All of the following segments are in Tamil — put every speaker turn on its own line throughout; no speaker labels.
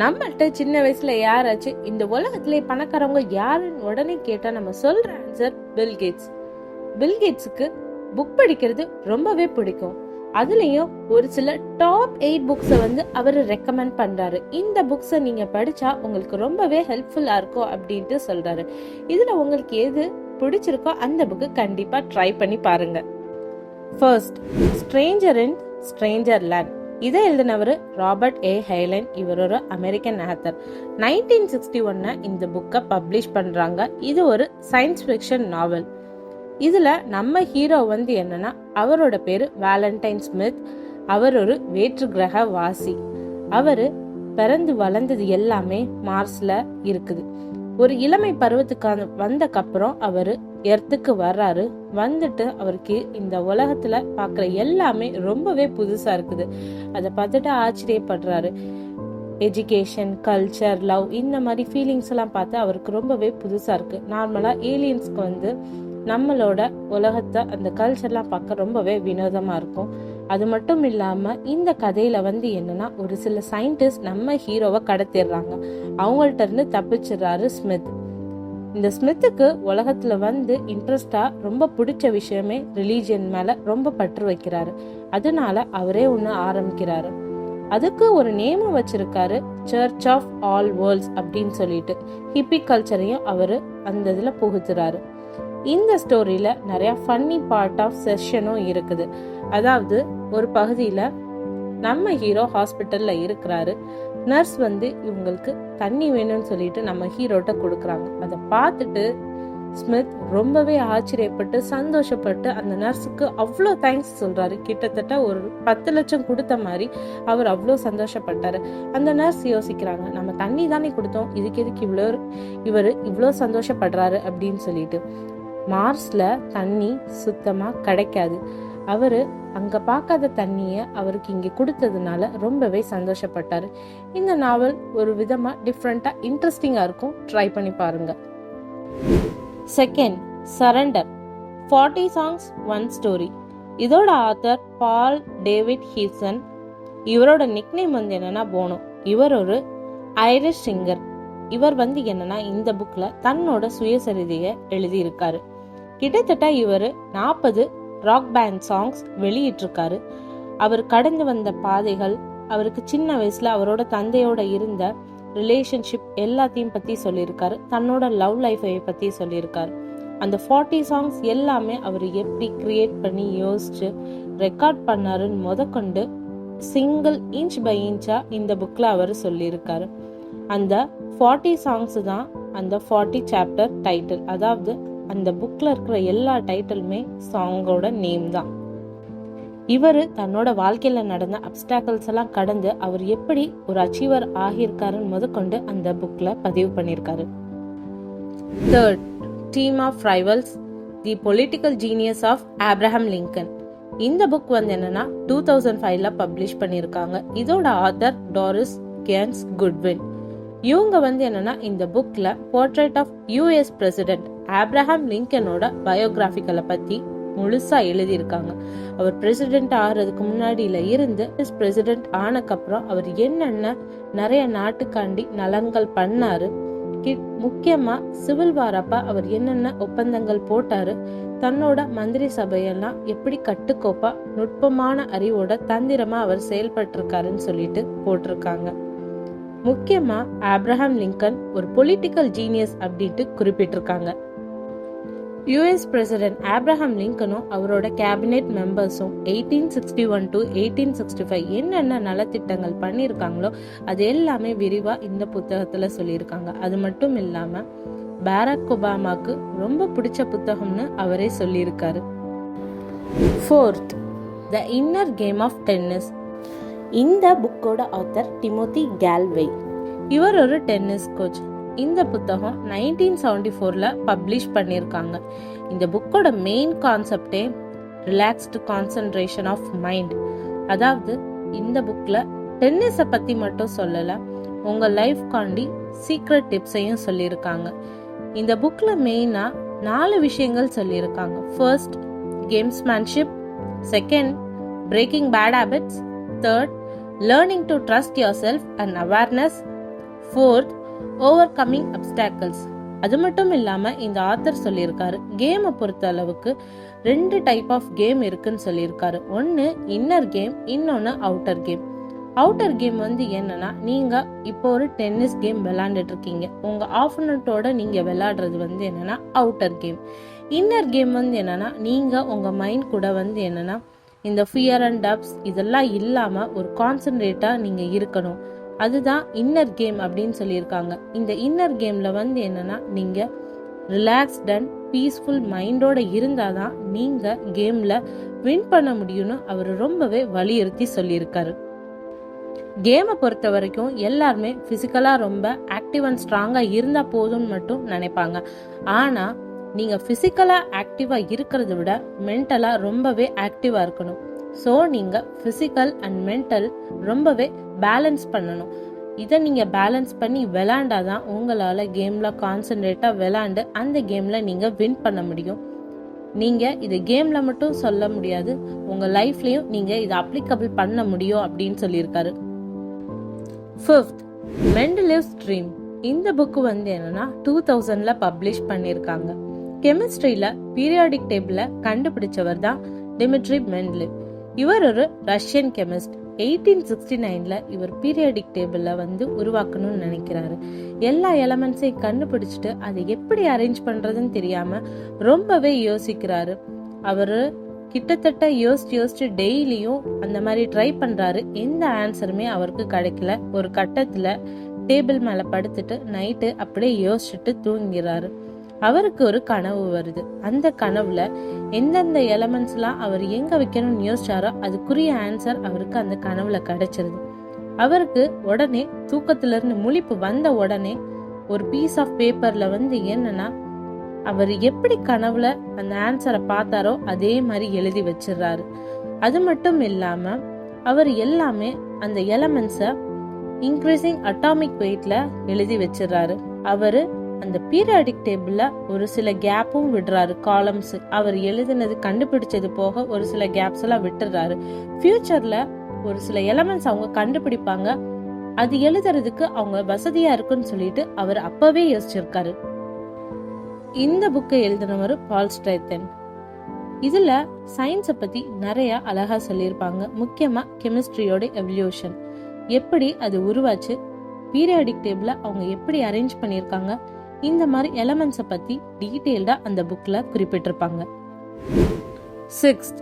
நம்மள்கிட்ட சின்ன வயசுல யாராச்சும் இந்த உலகத்திலே பணக்காரவங்க யாருன்னு உடனே கேட்டா நம்ம சொல்ற ஆன்சர் பில்கேட்ஸ் பில்கேட்ஸுக்கு புக் படிக்கிறது ரொம்பவே பிடிக்கும் அதுலயும் ஒரு சில டாப் எயிட் புக்ஸை வந்து அவர் ரெக்கமெண்ட் பண்றாரு இந்த புக்ஸை நீங்க படிச்சா உங்களுக்கு ரொம்பவே ஹெல்ப்ஃபுல்லா இருக்கும் அப்படின்ட்டு சொல்றாரு இதுல உங்களுக்கு எது பிடிச்சிருக்கோ அந்த புக்கு கண்டிப்பா ட்ரை பண்ணி பாருங்க first stranger in stranger land இதை எழுதினவர் ராபர்ட் ஏ ஹைலன் இவர் ஒரு அமெரிக்கன் ஆத்தர் நைன்டீன் சிக்ஸ்டி ஒன்ன இந்த புக்கை பப்ளிஷ் பண்றாங்க இது ஒரு சயின்ஸ் ஃபிக்ஷன் நாவல் இதுல நம்ம ஹீரோ வந்து என்னன்னா அவரோட பேரு வேலண்டைன் ஸ்மித் அவர் ஒரு வேற்று கிரக வாசி அவரு பிறந்து வளர்ந்தது எல்லாமே மார்ஸ்ல இருக்குது ஒரு இளமை பருவத்துக்கு வந்தக்கப்புறம் அவரு எர்த்துக்கு வர்றாரு வந்துட்டு அவருக்கு இந்த உலகத்துல பாக்குற எல்லாமே ரொம்பவே புதுசா இருக்குது அதை பார்த்துட்டு ஆச்சரியப்படுறாரு எஜுகேஷன் கல்ச்சர் லவ் இந்த மாதிரி ஃபீலிங்ஸ் எல்லாம் பார்த்து அவருக்கு ரொம்பவே புதுசா இருக்கு நார்மலா ஏலியன்ஸ்க்கு வந்து நம்மளோட உலகத்தை அந்த கல்ச்சர்லாம் பார்க்க ரொம்பவே வினோதமா இருக்கும் அது மட்டும் இல்லாம இந்த கதையில வந்து என்னன்னா ஒரு சில சயின்டிஸ்ட் நம்ம ஹீரோவை கடத்திடுறாங்க அவங்கள்ட்ட இருந்து தப்பிச்சிடுறாரு ஸ்மித் இந்த ஸ்மித்துக்கு உலகத்துல வந்து இன்ட்ரெஸ்டா ரொம்ப பிடிச்ச விஷயமே ரிலீஜியன் மேல ரொம்ப பற்று வைக்கிறாரு அதனால அவரே ஒண்ணு ஆரம்பிக்கிறாரு அதுக்கு ஒரு நேம் வச்சிருக்காரு சர்ச் ஆஃப் ஆல் வேர்ல்ட்ஸ் அப்படின்னு சொல்லிட்டு ஹிப்பி கல்ச்சரையும் அவரு அந்த இதுல புகுத்துறாரு இந்த ஸ்டோரியில நிறைய ஃபன்னி பார்ட் ஆஃப் செஷனும் இருக்குது அதாவது ஒரு பகுதியில நம்ம ஹீரோ ஹாஸ்பிட்டல்ல இருக்கிறாரு நர்ஸ் வந்து இவங்களுக்கு தண்ணி வேணும்னு சொல்லிட்டு நம்ம ஹீரோட்ட கொடுக்குறாங்க அதை பார்த்துட்டு ஸ்மித் ரொம்பவே ஆச்சரியப்பட்டு சந்தோஷப்பட்டு அந்த நர்ஸுக்கு அவ்வளோ தேங்க்ஸ் சொல்கிறாரு கிட்டத்தட்ட ஒரு பத்து லட்சம் கொடுத்த மாதிரி அவர் அவ்வளோ சந்தோஷப்பட்டார் அந்த நர்ஸ் யோசிக்கிறாங்க நம்ம தண்ணி தானே கொடுத்தோம் இதுக்கு எதுக்கு இவ்வளோ இவர் இவ்வளோ சந்தோஷப்படுறாரு அப்படின்னு சொல்லிட்டு மார்ஸில் தண்ணி சுத்தமாக கிடைக்காது அவர் அங்கே பார்க்காத தண்ணியை அவருக்கு இங்கே கொடுத்ததுனால ரொம்பவே சந்தோஷப்பட்டார் இந்த நாவல் ஒரு விதமாக டிஃப்ரெண்ட்டாக இன்ட்ரெஸ்டிங்காக இருக்கும் ட்ரை பண்ணி பாருங்க second surrender forty songs one story இதோட ஆத்தர் பால் டேவிட் ஹீசன் இவரோட நிக்னேம் வந்து என்னன்னா போனோ இவர் ஒரு ஐரிஷ் சிங்கர் இவர் வந்து என்னன்னா இந்த புக்ல தன்னோட சுயசரிதையை எழுதியிருக்காரு கிட்டத்தட்ட இவர் நாற்பது ராக் பேண்ட் சாங்ஸ் வெளியிட்டிருக்காரு அவர் கடந்து வந்த பாதைகள் அவருக்கு சின்ன வயசுல அவரோட தந்தையோட இருந்த ரிலேஷன்ஷிப் எல்லாத்தையும் பத்தி சொல்லியிருக்காரு தன்னோட லவ் லைஃபை பத்தி சொல்லியிருக்காரு அந்த ஃபார்ட்டி சாங்ஸ் எல்லாமே அவர் எப்படி கிரியேட் பண்ணி யோசிச்சு ரெக்கார்ட் பண்ணாருன்னு முதற்கொண்டு சிங்கிள் இன்ச் பை இன்ச்சா இந்த புக்ல அவர் சொல்லியிருக்காரு அந்த ஃபார்ட்டி சாங்ஸ் தான் அந்த ஃபார்ட்டி சாப்டர் டைட்டில் அதாவது அந்த புக்கில் இருக்கிற எல்லா டைட்டிலுமே சாங்கோட நேம் தான் இவர் தன்னோட வாழ்க்கையில் நடந்த அப்டாக்கல்ஸ் எல்லாம் கடந்து அவர் எப்படி ஒரு அச்சீவர் ஆகியிருக்காருன்னு முதற்கொண்டு அந்த புக்கில் பதிவு பண்ணியிருக்காரு third team of rivals the political genius of Abraham Lincoln இந்த புக் வந்து என்னன்னா டூ தௌசண்ட் ஃபைவ்ல பப்ளிஷ் பண்ணியிருக்காங்க இதோட ஆத்தர் டாரிஸ் கேன்ஸ் குட்வின் இவங்க வந்து என்னன்னா இந்த புக்ல portrait of US president Abraham லிங்கனோட பயோகிராஃபிக்கலை பத்தி முழுசா எழுதியிருக்காங்க அவர் பிரசிடென்ட் ஆகிறதுக்கு முன்னாடியில இருந்து பிரசிடென்ட் ஆனக்கப்புறம் அவர் என்னென்ன நிறைய நாட்டுக்காண்டி நலன்கள் பண்ணாரு முக்கியமா சிவில் வாரப்பா அவர் என்னென்ன ஒப்பந்தங்கள் போட்டாரு தன்னோட மந்திரி சபையெல்லாம் எப்படி கட்டுக்கோப்பா நுட்பமான அறிவோட தந்திரமா அவர் செயல்பட்டிருக்காருன்னு சொல்லிட்டு போட்டிருக்காங்க முக்கியமா ஆப்ரஹாம் லிங்கன் ஒரு பொலிட்டிக்கல் ஜீனியஸ் அப்படின்ட்டு குறிப்பிட்டிருக்காங்க யூஎஸ் பிரசிடென்ட் ஆப்ரஹாம் லிங்கனும் அவரோட கேபினெட் மெம்பர்ஸும் eighteen sixty one to eighteen sixty five என்னென்ன நலத்திட்டங்கள் பண்ணியிருக்காங்களோ அது எல்லாமே விரிவாக இந்த புத்தகத்தில் சொல்லியிருக்காங்க அது மட்டும் இல்லாமல் பாராக் ஒபாமாக்கு ரொம்ப பிடிச்ச புத்தகம்னு அவரே சொல்லியிருக்காரு fourth the inner game of tennis இந்த புக்கோட ஆத்தர் டிமோதி கேல்வை இவர் ஒரு டென்னிஸ் கோச் இந்த புத்தகம் நைன்டீன் செவன்டி ஃபோரில் பப்ளிஷ் பண்ணியிருக்காங்க இந்த புக்கோட மெயின் கான்செப்டே ரிலாக்ஸ்டு கான்சன்ட்ரேஷன் ஆஃப் மைண்ட் அதாவது இந்த புக்கில் டென்னிஸை பற்றி மட்டும் சொல்லலை உங்கள் காண்டி சீக்ரெட் டிப்ஸையும் சொல்லியிருக்காங்க இந்த புக்கில் மெயினாக நாலு விஷயங்கள் சொல்லியிருக்காங்க first gamesmanship second breaking bad habits third learning to trust yourself and awareness fourth overcoming obstacles அது மட்டும் இல்லாமல் இந்த ஆத்தர் சொல்லியிருக்காரு கேமை பொறுத்த அளவுக்கு ரெண்டு டைப் ஆஃப் கேம் இருக்குன்னு சொல்லியிருக்காரு ஒன்று இன்னர் கேம் இன்னொன்று அவுட்டர் கேம் அவுட்டர் கேம் வந்து என்னன்னா நீங்கள் இப்போ ஒரு டென்னிஸ் கேம் விளாண்டுட்டு இருக்கீங்க உங்கள் ஆஃபனட்டோட நீங்கள் விளாடுறது வந்து என்னன்னா அவுட்டர் கேம் இன்னர் கேம் வந்து என்னன்னா நீங்கள் உங்கள் மைண்ட் கூட வந்து என்னன்னா இந்த ஃபியர் அண்ட் டப்ஸ் இதெல்லாம் இல்லாமல் ஒரு கான்சன்ட்ரேட்டாக நீங்கள் இருக்கணும் அதுதான் இன்னர் கேம் அப்படின்னு சொல்லியிருக்காங்க இந்த இன்னர் கேமில் வந்து என்னன்னா நீங்கள் ரிலாக்ஸ்ட் அண்ட் பீஸ்ஃபுல் மைண்டோட இருந்தால் தான் நீங்கள் கேமில் வின் பண்ண முடியும்னு அவர் ரொம்பவே வலியுறுத்தி சொல்லியிருக்காரு கேமை பொறுத்த வரைக்கும் எல்லாருமே ஃபிசிக்கலாக ரொம்ப ஆக்டிவ் அண்ட் ஸ்ட்ராங்காக இருந்தால் போதும்னு மட்டும் நினைப்பாங்க ஆனால் நீங்கள் ஃபிசிக்கலாக ஆக்டிவாக இருக்கிறத விட மென்டலாக ரொம்பவே ஆக்டிவாக இருக்கணும் ஸோ நீங்கள் ஃபிசிக்கல் அண்ட் மென்டல் ரொம்பவே பேலன்ஸ் பண்ணணும் இதை நீங்கள் பேலன்ஸ் பண்ணி விளாண்டா தான் உங்களால் கேமில் கான்சன்ட்ரேட்டாக விளாண்டு அந்த கேமில் நீங்கள் வின் பண்ண முடியும் நீங்கள் இது கேமில் மட்டும் சொல்ல முடியாது உங்கள் லைஃப்லையும் நீங்கள் இதை அப்ளிகபிள் பண்ண முடியும் அப்படின்னு சொல்லியிருக்காரு ஃபிஃப்த் மெண்டலிவ் ஸ்ட்ரீம் இந்த புக்கு வந்து என்னன்னா டூ தௌசண்டில் பப்ளிஷ் பண்ணியிருக்காங்க கெமிஸ்ட்ரியில் பீரியாடிக் டேபிளை கண்டுபிடிச்சவர் தான் டிமிட்ரி மெண்ட்லிவ் இவர் ஒரு ரஷ்யன் கெமிஸ்ட் எயிட்டீன் சிக்ஸ்டி நைனில் இவர் பீரியடிக் டேபிளில் வந்து உருவாக்கணும்னு நினைக்கிறாரு எல்லா எலமெண்ட்ஸையும் கண்டுபிடிச்சிட்டு அதை எப்படி அரேஞ்ச் பண்ணுறதுன்னு தெரியாமல் ரொம்பவே யோசிக்கிறாரு அவர் கிட்டத்தட்ட யோசிச்சு யோசிச்சு டெய்லியும் அந்த மாதிரி ட்ரை பண்ணுறாரு எந்த ஆன்சருமே அவருக்கு கிடைக்கல ஒரு கட்டத்தில் டேபிள் மேலே படுத்துட்டு நைட்டு அப்படியே யோசிச்சுட்டு தூங்கிறாரு அவருக்கு ஒரு கனவு வருது அந்த கனவுல எந்தெந்த எலமெண்ட்ஸ்லாம் அவர் எங்கே வைக்கணும்னு யோசிச்சாரோ அதுக்குரிய ஆன்சர் அவருக்கு அந்த கனவுல கிடைச்சிருது அவருக்கு உடனே தூக்கத்திலிருந்து முழிப்பு வந்த உடனே ஒரு பீஸ் ஆஃப் பேப்பர்ல வந்து என்னன்னா அவர் எப்படி கனவுல அந்த ஆன்சரை பார்த்தாரோ அதே மாதிரி எழுதி வச்சிடுறாரு அது மட்டும் இல்லாம அவர் எல்லாமே அந்த எலமெண்ட்ஸை இன்க்ரீசிங் அட்டாமிக் வெயிட்ல எழுதி வச்சிடுறாரு அவரு அந்த பீரியாடிக் டேபிள்ல ஒரு சில கேப்பும் விடுறாரு காலம்ஸ் அவர் எழுதினது கண்டுபிடிச்சது போக ஒரு சில கேப்ஸ் எல்லாம் விட்டுறாரு ஃபியூச்சர்ல ஒரு சில எலமெண்ட்ஸ் அவங்க கண்டுபிடிப்பாங்க அது எழுதுறதுக்கு அவங்க வசதியா இருக்குன்னு சொல்லிட்டு அவர் அப்பவே யோசிச்சிருக்காரு இந்த புக்கை எழுதினவர் பால் ஸ்ட்ரைத்தன் இதுல சயின்ஸை பத்தி நிறைய அழகா சொல்லியிருப்பாங்க முக்கியமா கெமிஸ்ட்ரியோட எவல்யூஷன் எப்படி அது உருவாச்சு பீரியாடிக் டேபிள அவங்க எப்படி அரேஞ்ச் பண்ணியிருக்காங்க இந்த மாதிரி எலமெண்ட்ஸை பற்றி டீட்டெயில்டாக அந்த புக்கில் குறிப்பிட்டிருப்பாங்க sixth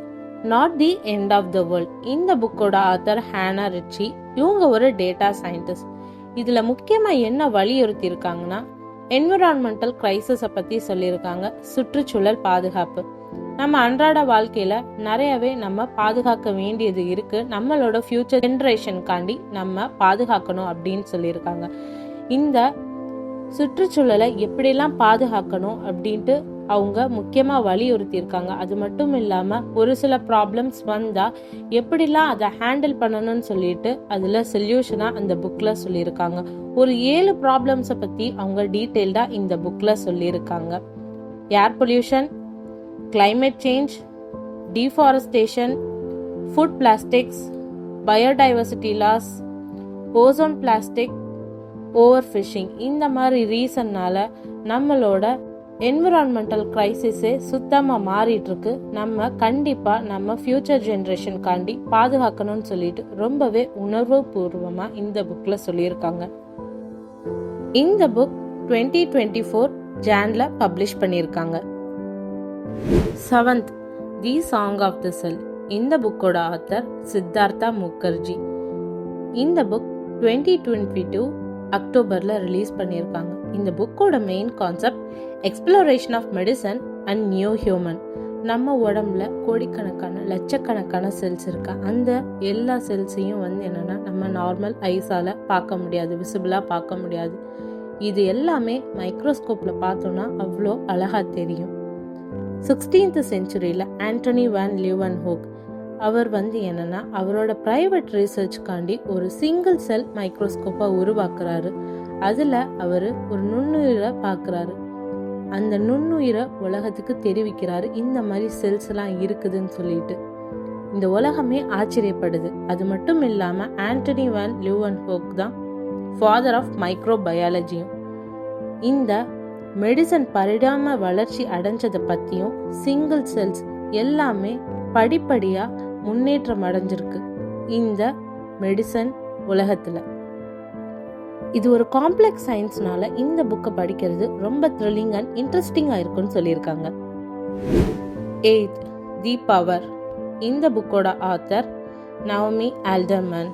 not the end of the world இந்த புக்கோட ஆத்தர் ஹேனா ரிச்சி இவங்க ஒரு டேட்டா சயின்டிஸ்ட் இதில் முக்கியமாக என்ன வலியுறுத்தி இருக்காங்கன்னா என்விரான்மெண்டல் கிரைசஸை பற்றி சொல்லியிருக்காங்க சுற்றுச்சூழல் பாதுகாப்பு நம்ம அன்றாட வாழ்க்கையில் நிறையவே நம்ம பாதுகாக்க வேண்டியது இருக்குது நம்மளோட ஃப்யூச்சர் ஜென்ரேஷனுக்காண்டி நம்ம பாதுகாக்கணும் அப்படின்னு சொல்லியிருக்காங்க இந்த சுற்றுச்சூழலை எப்படிலாம் பாதுகாக்கணும் அப்படின்ட்டு அவங்க முக்கியமாக வலியுறுத்தியிருக்காங்க அது மட்டும் இல்லாமல் ஒரு சில ப்ராப்ளம்ஸ் வந்தால் எப்படிலாம் அதை ஹேண்டில் பண்ணணும்னு சொல்லிட்டு அதில் சொல்யூஷனாக அந்த புக்கில் சொல்லியிருக்காங்க ஒரு ஏழு ப்ராப்ளம்ஸை பற்றி அவங்க டீட்டெயில்டாக இந்த புக்கில் சொல்லியிருக்காங்க air pollution climate change deforestation food plastics biodiversity loss ozone plastic overfishing இந்த மாதிரி ரீசன்னால் நம்மளோட என்விரான்மெண்டல் கிரைசிஸே சுத்தமாக மாறிட்டுருக்கு நம்ம கண்டிப்பாக நம்ம ஃப்யூச்சர் காண்டி பாதுகாக்கணும்னு சொல்லிட்டு ரொம்பவே உணர்வு பூர்வமாக இந்த புக்கில் சொல்லியிருக்காங்க இந்த புக் டுவெண்ட்டி டுவெண்ட்டி ஃபோர் ஜேனில் பப்ளிஷ் பண்ணியிருக்காங்க seventh the song of the cell இந்த புக்கோட ஆத்தர் சித்தார்த்தா முகர்ஜி இந்த புக் டுவெண்ட்டி டுவெண்ட்டி டூ அக்டோபரில் ரிலீஸ் பண்ணியிருக்காங்க இந்த புக்கோட main concept exploration of medicine and new human நம்ம உடம்புல கோடிக்கணக்கான லட்சக்கணக்கான செல்ஸ் இருக்கா அந்த எல்லா செல்ஸையும் வந்து என்னென்னா நம்ம நார்மல் ஐஸால் பார்க்க முடியாது விசிபிளாக பார்க்க முடியாது இது எல்லாமே மைக்ரோஸ்கோப்பில் பார்த்தோன்னா அவ்வளோ அழகாக தெரியும் சிக்ஸ்டீன்த் செஞ்சுரியில் ஆண்டனி வேன் லியூவன் ஹோக் அவர் வந்து என்னன்னா அவரோட ப்ரைவேட் ரிசர்ச்காண்டி ஒரு சிங்கிள் செல் மைக்ரோஸ்கோப்பை உருவாக்குறாரு அதில் அவர் ஒரு நுண்ணுயிரை பார்க்குறாரு அந்த நுண்ணுயிரை உலகத்துக்கு தெரிவிக்கிறாரு இந்த மாதிரி செல்ஸ்லாம் இருக்குதுன்னு சொல்லிட்டு இந்த உலகமே ஆச்சரியப்படுது அது மட்டும் இல்லாமல் ஆண்டனி வேன் லியூவன் ஹோக் தான் ஃபாதர் ஆஃப் மைக்ரோ பயாலஜியும் இந்த மெடிசன் பரிடாம வளர்ச்சி அடைஞ்சதை பற்றியும் சிங்கிள் செல்ஸ் எல்லாமே படிப்படியாக முன்னேற்றம் அடைஞ்சிருக்கு இந்த மெடிசன் உலகத்தில் இது ஒரு காம்ப்ளெக்ஸ் சயின்ஸ்னால இந்த புக்கை படிக்கிறது ரொம்ப த்ரில்லிங் அண்ட் இன்ட்ரெஸ்டிங்காக இருக்குன்னு சொல்லியிருக்காங்க எயித் தி பவர் இந்த புக்கோட ஆத்தர் நவமி ஆல்டர்மன்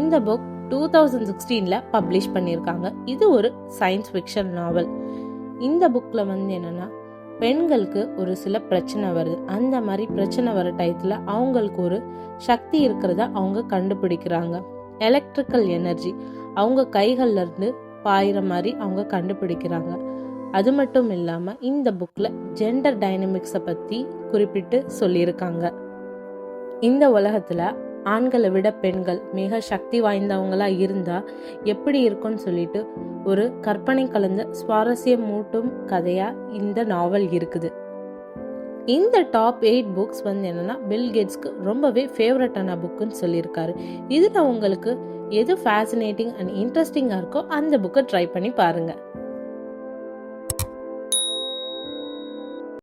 இந்த புக் டூ தௌசண்ட் சிக்ஸ்டீனில் பப்ளிஷ் பண்ணியிருக்காங்க இது ஒரு சயின்ஸ் ஃபிக்ஷன் நாவல் இந்த புக்கில் வந்து என்னென்னா பெண்களுக்கு ஒரு சில பிரச்சனை வருது அந்த மாதிரி பிரச்சனை வர டயத்தில் அவங்களுக்கு ஒரு சக்தி இருக்கிறத அவங்க கண்டுபிடிக்கிறாங்க எலக்ட்ரிக்கல் எனர்ஜி அவங்க கைகள்லேருந்து பாயிற மாதிரி அவங்க கண்டுபிடிக்கிறாங்க அது மட்டும் இல்லாமல் இந்த புக்கில் ஜெண்டர் டைனமிக்ஸை பற்றி குறிப்பிட்டு சொல்லியிருக்காங்க இந்த உலகத்தில் ஆண்களை விட பெண்கள் மிக சக்தி வாய்ந்தவங்களாக இருந்தால் எப்படி இருக்கும்னு சொல்லிட்டு ஒரு கற்பனை கலந்த சுவாரஸ்யம் மூட்டும் கதையாக இந்த நாவல் இருக்குது இந்த டாப் எயிட் புக்ஸ் வந்து என்னென்னா பில் கேட்ஸ்க்கு ரொம்பவே ஃபேவரட்டான புக்குன்னு சொல்லியிருக்காரு இதில் உங்களுக்கு எது ஃபேசினேட்டிங் அண்ட் இன்ட்ரெஸ்டிங்காக இருக்கோ அந்த புக்கை ட்ரை பண்ணி பாருங்கள்